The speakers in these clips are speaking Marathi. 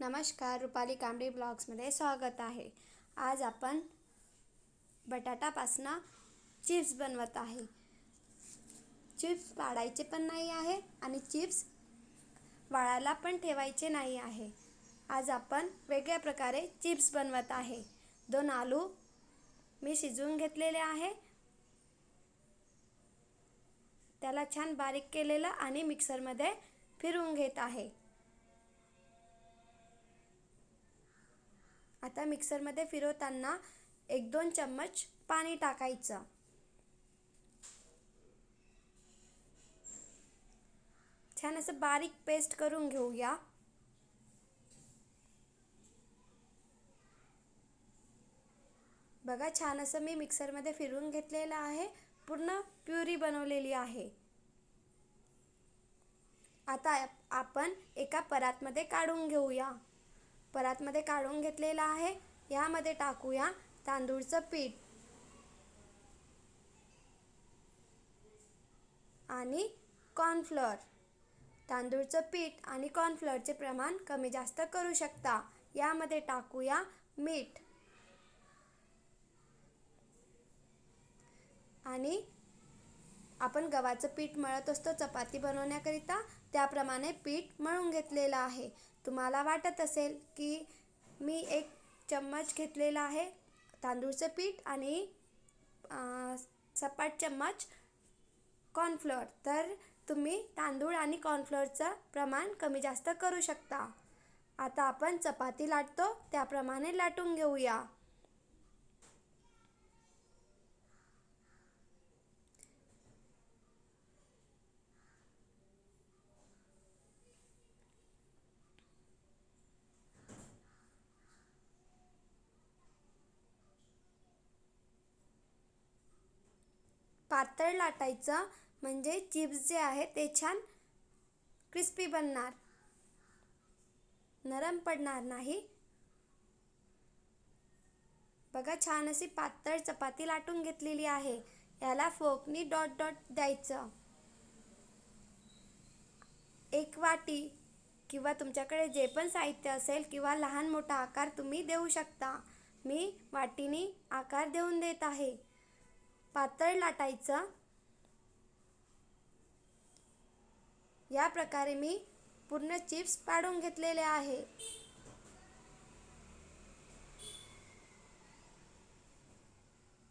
नमस्कार रुपाली कांबडी ब्लॉग्समध्ये स्वागत आहे. आज आपण बटाटापासनं चिप्स बनवत आहे. चिप्स पाडायचे पण नाही आहे आणि चिप्स वाळायला पण ठेवायचे नाही आहे. आज आपण वेगळ्या प्रकारे चिप्स बनवत आहे. दोन आलू मी शिजवून घेतलेले आहे. त्याला छान बारीक केलेलं आणि मिक्सरमध्ये फिरवून घेत आहे. आता मिक्सरमध्ये फिरवताना एक दोन चम्मच पाणी टाकायचं. छान असं बारीक पेस्ट करून घेऊया. बघा छान असं मी मिक्सरमध्ये फिरवून घेतलेलं आहे. पूर्ण प्युरी बनवलेली आहे. आता आपण एका परातमध्ये काढून घेऊया. परातमध्ये काढून घेतलेला आहे. यामध्ये टाकूया तांदूळचं पीठ. आणि कॉर्नफ्लोअर तांदूळचं पीठ आणि कॉर्नफ्लोअरचे प्रमाण कमी जास्त करू शकता. यामध्ये टाकूया मीठ. आणि आपण गव्हाचं पीठ मळत असतो चपाती बनवण्याकरिता त्याप्रमाणे पीठ मळून घेतलेलं आहे. तुम्हाला वाटत असेल की मी एक चम्मच घेतलेला आहे तांदूळचं पीठ आणि सपाट चम्मच कॉर्नफ्लोअर तर तुम्ही तांदूळ आणि कॉर्नफ्लोअरचं प्रमाण कमी जास्त करू शकता. आता आपण चपाती लाटतो त्याप्रमाणे लाटून घेऊया. पातळ लाटायचं म्हणजे चिप्स जे आहे ते छान क्रिस्पी बनणार. नरम पडणार नाही. बघा छान अशी पातळ चपाती लाटून घेतलेली आहे. याला फोकनी डॉट डॉट द्यायचं. एक वाटी किंवा तुमच्याकडे जे पण साहित्य असेल किंवा लहान मोठा आकार तुम्ही देऊ शकता. मी वाटीनी आकार देऊन देत आहे. पातळ लाटायचं. या प्रकारे मी पूर्ण चिप्स पाडून घेतलेले आहे.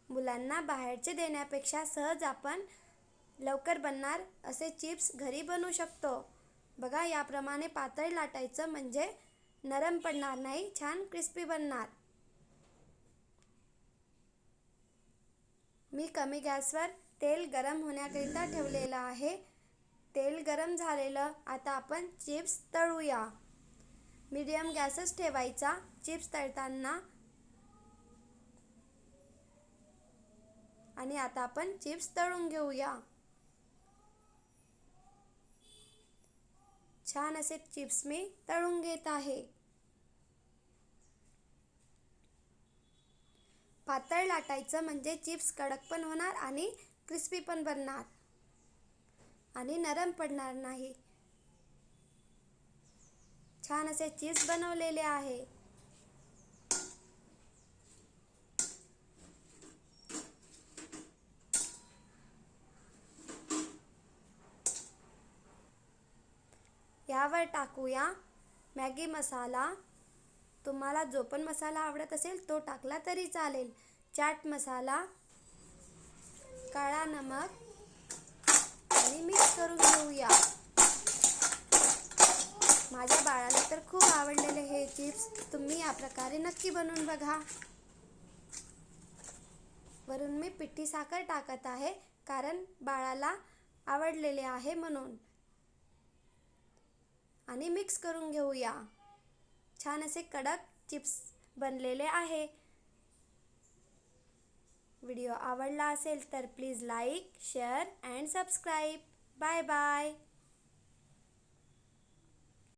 मुलांना बाहेरचे देण्यापेक्षा सहज आपण लवकर बनणार असे चिप्स घरी बनवू शकतो. बघा याप्रमाणे पातळ लाटायचं म्हणजे नरम पडणार नाही छान क्रिस्पी बनणार. मी कमी गॅसवर तेल गरम होण्याकरिता ठेवलेलं आहे. तेल गरम झालेलं आता आपण चिप्स तळूया. मीडियम गॅसच ठेवायचा. चिप्स तळताना आणि आता आपण चिप्स तळून घेऊया. छान असे चिप्स मी तळून घेत आहे. पातळ लाटायचं म्हणजे चिप्स कडक पण होणार आणि क्रिस्पी पण बनणार. आणि नरम पडणार नाही. छान असे चिप्स बनवलेले आहे. यावर टाकूया मॅगी मसाला. तुम्हाला जो पण मसाला आवडत असेल तो टाकला तरी चालेल. चाट मसाला काळा नमक आणि मिक्स करून घेऊया. माझ्या बाळाला तर खूप आवडलेले हे चिप्स तुम्ही या प्रकारे नक्की बनवून बघा. वरून मी पिठी साखर टाकत आहे कारण बाळाला आवडलेले आहे म्हणून. आणि मिक्स करून घेऊया. छान असे कडक चिप्स बनलेले आहे. व्हिडिओ आवडला असेल तर please like share and subscribe. Bye bye.